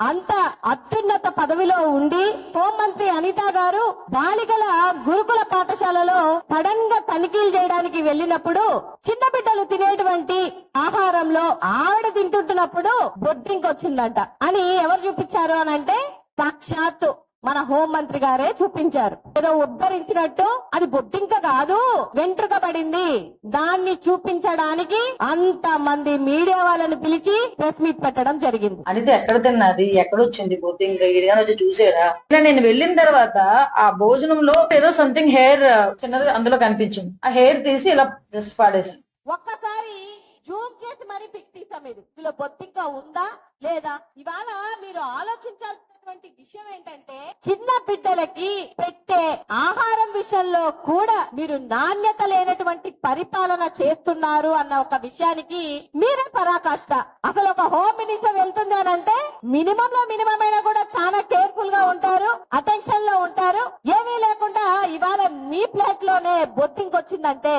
అంత అత్యున్నత పదవిలో ఉండి హోంమంత్రి అనిత గారు బాలికల గురుకుల పాఠశాలలో సడన్గా తనిఖీలు చేయడానికి వెళ్ళినప్పుడు చిన్న బిడ్డలు తినేటువంటి ఆహారంలో ఆవిడ తింటుంటున్నప్పుడు బొద్దింకొచ్చిందంట. అని ఎవరు చూపించారు అని అంటే సాక్షాత్తు మన హోంమంత్రి గారే చూపించారు. ఏదో ఉద్ధరించినట్టు అది బొద్దింక కాదు వెంట్రుక పడింది. దాన్ని చూపించడానికి అంత మంది మీడియా వాళ్ళని పిలిచి ప్రెస్ మీట్ పెట్టడం జరిగింది. అనిత ఎక్కడ తిన్నది? ఎక్కడ వచ్చింది పోతే ఇంకా ఇడిగానే వచ్చి చూసాడా ఇలా నేను వెళ్ళిన తర్వాత ఆ భోజనంలో ఏదో సంథింగ్ హెయిర్ చిన్నది అందులో కనిపించింది. ఆ హెయిర్ తీసి ఇలా జస్ట్ పాడేసాను ఒక్కసారి జూమ్ చేసి మరీ పిక్ తీసాం ఇది. ఇందులో బొత్తింక ఉందా లేదా? ఇవాళ మీరు ఉన్నటువంటి విషయం ఏంటంటే చిన్న బిడ్డలకి పెట్టే ఆహారం విషయంలో కూడా మీరు నాణ్యత లేనటువంటి పరిపాలన చేస్తున్నారు అన్న ఒక విషయానికి మీరే పరాకాష్ట. అసలు ఒక హోమ్ మినిస్టర్ వెళ్తుంది అని అంటే మినిమం లో మినిమం అయినా కూడా చాలా కేర్ఫుల్గా ఉంటారు అటెన్షన్లో ఉంటారు. ఏమీ లేకుండా ఇవాళ మీ ప్లేట్లోనే బొత్తింకొచ్చిందంటే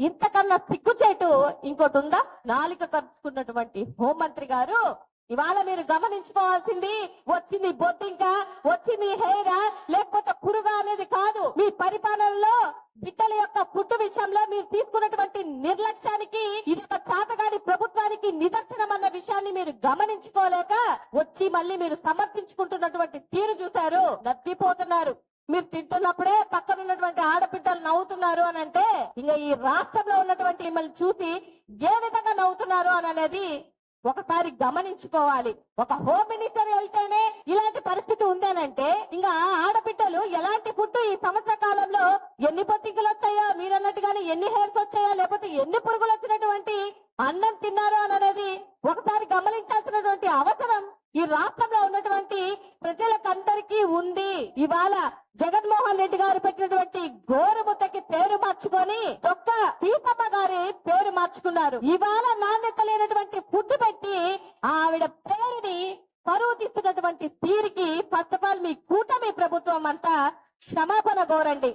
ఇంతకన్నా సిగ్గుచేటు ఇంకోటి ఉందా? నాలిక హోం హోంమంత్రి గారు ఇవాళ మీరు గమనించుకోవాల్సింది వచ్చింది బొద్దింక వచ్చింది హెయిరా లేకపోతే పురుగా అనేది కాదు. మీ పరిపాలనలో బిడ్డల యొక్క పుట్టు విషయంలో మీరు తీసుకున్నటువంటి నిర్లక్ష్యానికి ఇది ఒక చాతగాని ప్రభుత్వానికి నిదర్శనం అన్న విషయాన్ని మీరు గమనించుకోలేక వచ్చి మళ్ళీ మీరు సమర్పించుకుంటున్నటువంటి తీరు చూశారు. నప్పిపోతున్నారు మీరు తింటున్నప్పుడే పక్కన ఉన్నటువంటి ఆడబిడ్డలు నవ్వుతున్నారు అని అంటే ఇంకా ఈ రాష్ట్రంలో ఉన్నటువంటి మిమ్మల్ని చూసి ఏ విధంగా నవ్వుతున్నారు అని అనేది ఒకసారి గమనించుకోవాలి. ఒక హోమ్ మినిస్టర్ వెళ్తేనే ఇలాంటి పరిస్థితి ఉందేనంటే ఇంకా ఆడబిడ్డలు ఎలాంటి ఫుడ్ ఈ సంవత్సర కాలంలో ఎన్ని పొత్తికలు వచ్చాయో మీరు అన్నట్టుగానే ఎన్ని హెయిర్స్ వచ్చాయో లేకపోతే ఎన్ని పురుగులు వచ్చినటువంటి అన్నం తిన్నారు అని అనేది ఒకసారి గమనించాల్సినటువంటి అవసరం. ఈ రాష్ట్రంలో ఉన్నటువంటి ప్రజలకందరికీ ఉంది ఇవాళ జగన్మోహన్ రెడ్డి గారు పెట్టినటువంటి గోరుముద్దకి పేరు మార్చుకొని ఒక్క పీతమ్మ గారి పేరు మార్చుకున్నారు. ఇవాళ నాణ్యత లేనటువంటి ఫుడ్ పెట్టి ఆవిడ పేరుని పరువు తీస్తున్నటువంటి తీరికి ఫస్ట్ ఆఫ్ ఆల్ మీ కూటమి ప్రభుత్వం అంతా క్షమాపణ కోరండి.